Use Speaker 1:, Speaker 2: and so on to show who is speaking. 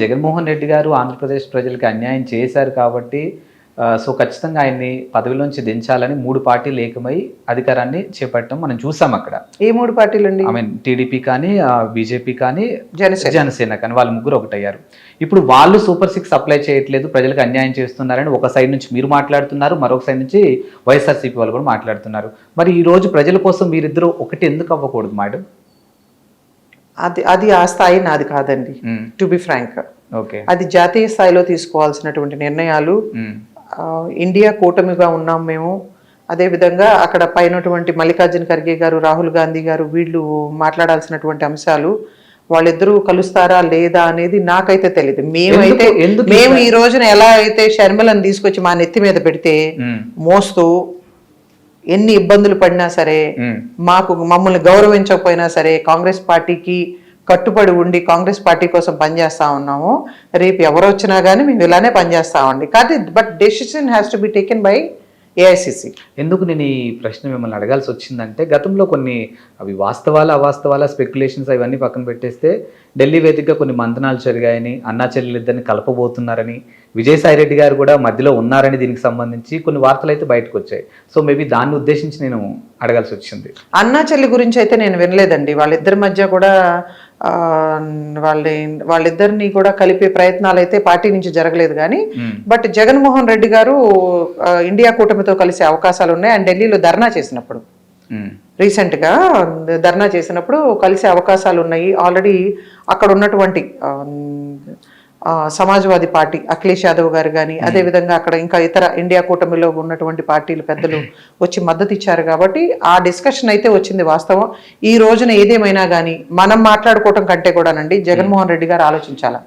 Speaker 1: జగన్మోహన్ రెడ్డి గారు ఆంధ్రప్రదేశ్ ప్రజలకి అన్యాయం చేశారు కాబట్టి సో ఖచ్చితంగా ఆయన్ని పదవిలోంచి దించాలని మూడు పార్టీలు ఏకమై అధికారాన్ని చేపట్టడం మనం చూసాం అక్కడ.
Speaker 2: ఏ మూడు పార్టీలు అండి
Speaker 1: ఐ మీన్ టీడీపీ కానీ బీజేపీ కానీ
Speaker 2: జనసేన.
Speaker 1: జనసేన కానీ వాళ్ళు ముగ్గురు ఒకటయ్యారు. ఇప్పుడు వాళ్ళు సూపర్ సిక్స్ అప్లై చేయట్లేదు ప్రజలకు అన్యాయం చేస్తున్నారని ఒక సైడ్ నుంచి మీరు మాట్లాడుతున్నారు మరొక సైడ్ నుంచి వైఎస్ఆర్సీపీ వాళ్ళు కూడా మాట్లాడుతున్నారు. మరి ఈ రోజు ప్రజల కోసం మీరిద్దరూ ఒకటి ఎందుకు అవ్వకూడదు మేడం?
Speaker 2: అది అది ఆ స్థాయి నాది కాదండి టు బి ఫ్రాంక్
Speaker 1: ఓకే.
Speaker 2: అది జాతీయ స్థాయిలో తీసుకోవాల్సినటువంటి నిర్ణయాలు ఇండియా కూటమిగా ఉన్నాం మేము. అదేవిధంగా అక్కడ పైనటువంటి మల్లికార్జున ఖర్గే గారు రాహుల్ గాంధీ గారు వీళ్ళు మాట్లాడాల్సినటువంటి అంశాలు వాళ్ళిద్దరూ కలుస్తారా లేదా అనేది నాకైతే తెలియదు మేమైతే మేము ఈ రోజున ఎలా అయితే షర్మిలను తీసుకొచ్చి మా నెత్తి మీద పెడితే మోస్తూ ఎన్ని ఇబ్బందులు పడినా సరే మాకు మమ్మల్ని గౌరవించకపోయినా సరే కాంగ్రెస్ పార్టీకి కట్టుబడి ఉండి కాంగ్రెస్ పార్టీ కోసం పనిచేస్తా ఉన్నాము. రేపు ఎవరు వచ్చినా కానీ మేము ఇలానే పనిచేస్తామండి కానీ but decision has to be taken by AICC
Speaker 1: ఎందుకు నేను ఈ ప్రశ్న మిమ్మల్ని అడగాల్సి వచ్చిందంటే గతంలో కొన్ని అవి వాస్తవాల అవాస్తవాల స్పెక్యులేషన్స్ అవన్నీ పక్కన పెట్టేస్తే ఢిల్లీ వేదికగా కొన్ని మంతనాలు జరిగాయని అన్నా చెల్లెలిద్దరిని కలపబోతున్నారని విజయసాయి రెడ్డి గారు కూడా మధ్యలో ఉన్నారని దీనికి సంబంధించి కొన్ని వార్తలు అయితే బయటకు వచ్చాయి. సో మేబీ దాన్ని ఉద్దేశించి నేను అడగాల్సి వచ్చింది.
Speaker 2: అన్నా చెల్లి గురించి అయితే నేను వినలేదండి. వాళ్ళిద్దరి మధ్య కూడా వాళ్ళ వాళ్ళిద్దరిని కూడా కలిపే ప్రయత్నాలు అయితే పార్టీ నుంచి జరగలేదు కానీ. బట్ జగన్మోహన్ రెడ్డి గారు ఇండియా కూటమితో కలిసే అవకాశాలు ఉన్నాయి అండ్ ఢిల్లీలో ధర్నా చేసినప్పుడు. రీసెంట్గా ధర్నా చేసినప్పుడు కలిసే అవకాశాలు ఉన్నాయి ఆల్రెడీ అక్కడ ఉన్నటువంటి సమాజ్వాదీ పార్టీ అఖిలేష్ యాదవ్ గారు కానీ అదేవిధంగా అక్కడ ఇంకా ఇతర ఇండియా కూటమిలో ఉన్నటువంటి పార్టీలు పెద్దలు వచ్చి మద్దతు ఇచ్చారు కాబట్టి ఆ డిస్కషన్ అయితే వచ్చింది వాస్తవం. ఈ రోజున ఏదేమైనా కానీ మనం మాట్లాడుకోవటం కంటే కూడానండి జగన్మోహన్ రెడ్డి గారు ఆలోచించాలా?